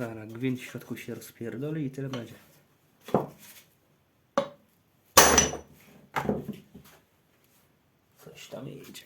Zaraz, gwint w środku się rozpierdoli i tyle będzie. Coś tam idzie.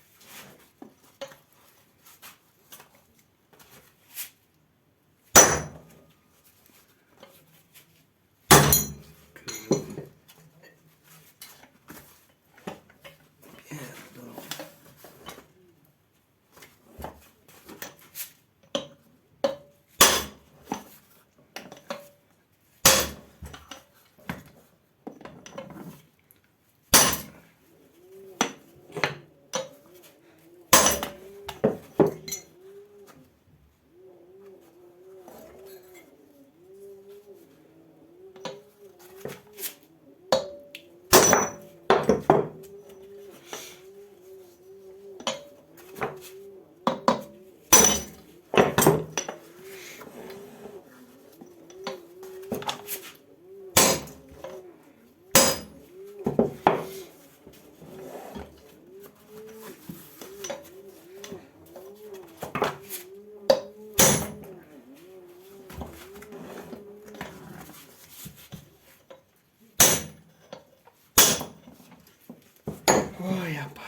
O japa.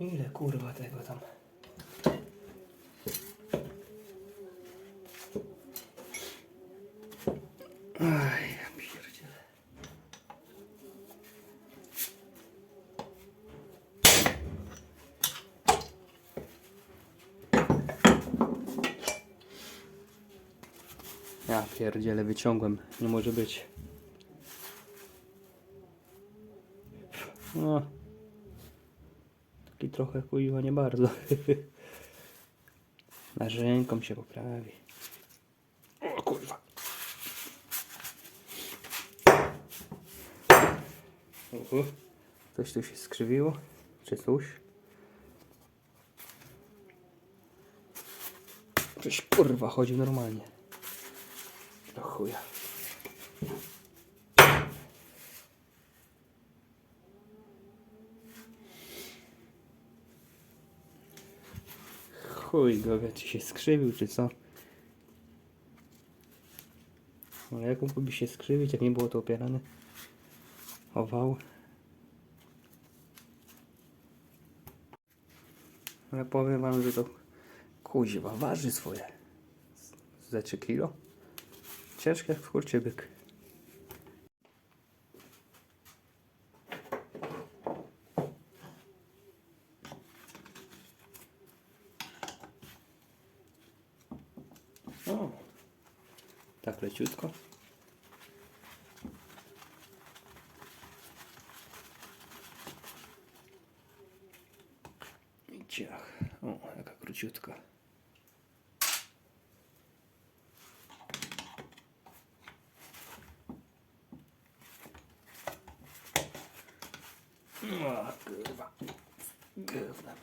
Ile kurwa tego tam? Aj, ja pierdzielę. Ja pierdzielę, wyciągłem. Nie może być. No. Taki trochę kuiła nie bardzo. Na ręką się poprawi. O kurwa. Uhu. Coś tu się skrzywiło? Czy coś? Coś kurwa chodzi normalnie. Do chuja. Chuj go czy się skrzywił, czy co. Ale jak mógłby się skrzywić, jak nie było to opierane? Ował. Ale powiem wam, że to kuźwa waży swoje. Ze 3 kilo. Ciężkie jak w kurcie byk. O, tak leciutko. I ciach. O, jaka króciutka. O, kurwa. Gównem.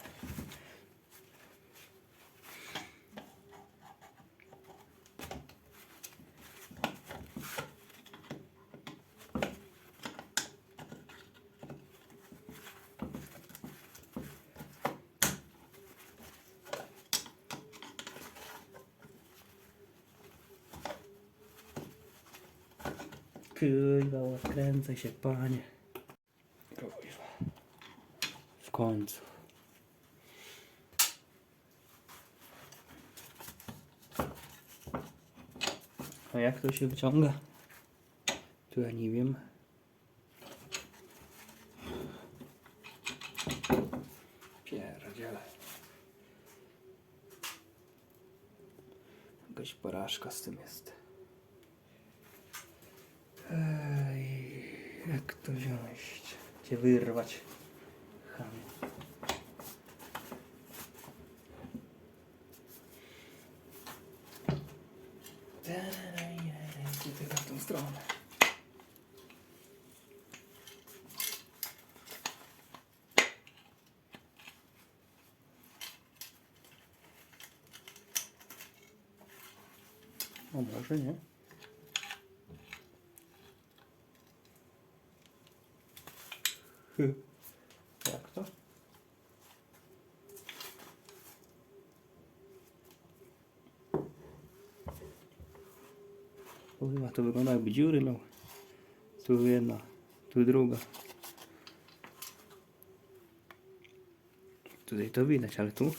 Kurwa, kręcę się, panie. Kurwa. W końcu. A jak to się wyciąga? Tu ja nie wiem. Pierdziele. Jakaś porażka z tym jest. Jak to wziąć? Cię wyrwać. Chamie. Tutaj na tą Jak to? Kurwa, to wygląda jakby dziury miał. Tu jedna, tu druga. Tutaj to widać, ale tu?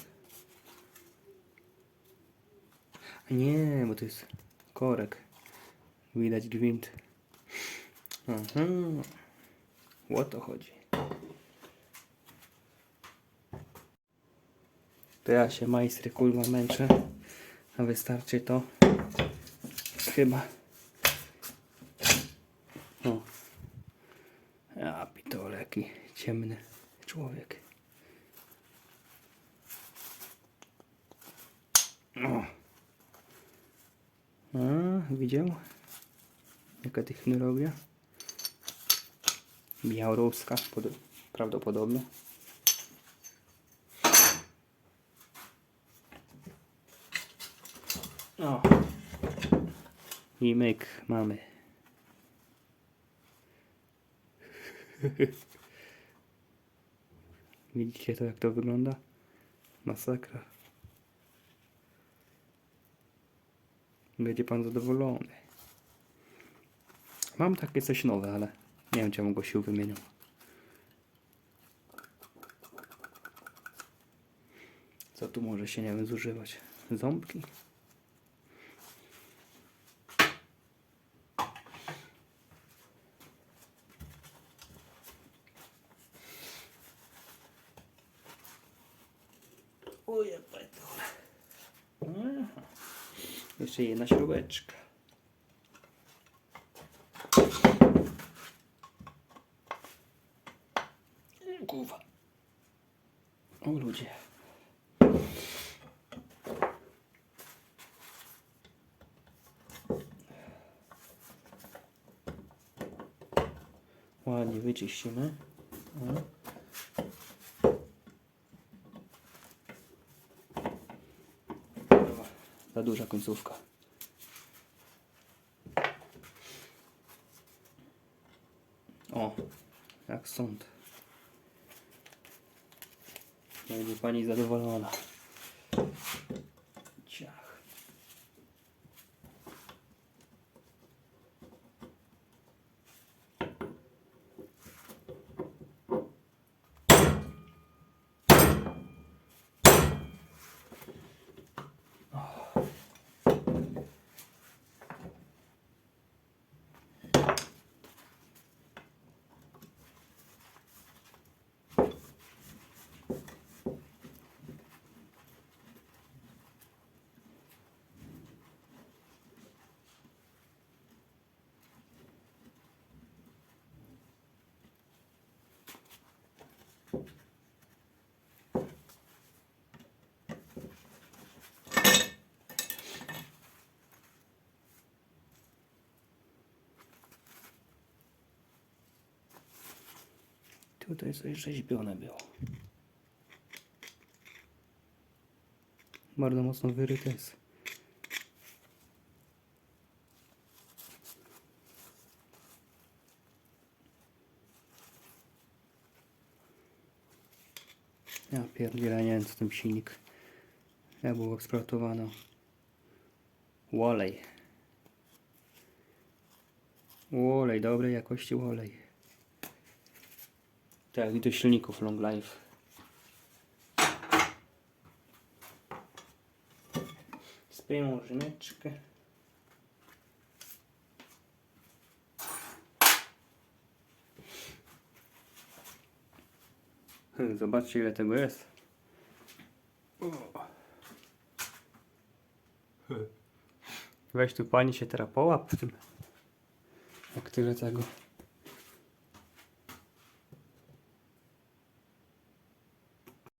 A nie, bo to jest korek. Widać gwint. Aha. O to chodzi. To ja się majstry kurwa męczę. A wystarczy to. Chyba. O. Ja pitole, jaki ciemny człowiek. O. A, widział? Jaka technologia? Białoruska, pod, prawdopodobnie. O. I myk mamy. Widzicie to jak to wygląda? Masakra. Będzie pan zadowolony. Mam takie coś nowe, ale nie wiem czemu go sił wymienił. Co tu może się nie wiem zużywać? Ząbki? Jeszcze jedna śrubeczka. Kurwa. O ludzie. Ładnie wyczyścimy. O. Kurwa, Za duża końcówka. O, jak sąd. Będzie pani zadowolona. Tutaj coś rzeźbione było. Bardzo mocno wyryte jest. Ja pierdzielę, nie wiem co ten silnik. Jak był eksploatowany. Olej. Olej, dobrej jakości olej. Tak, i do silników Long Life. Sprężyneczkę. Hmm, Zobaczcie ile tego jest. Weź tu pani się teraz połap w tym. Jak tyle tego.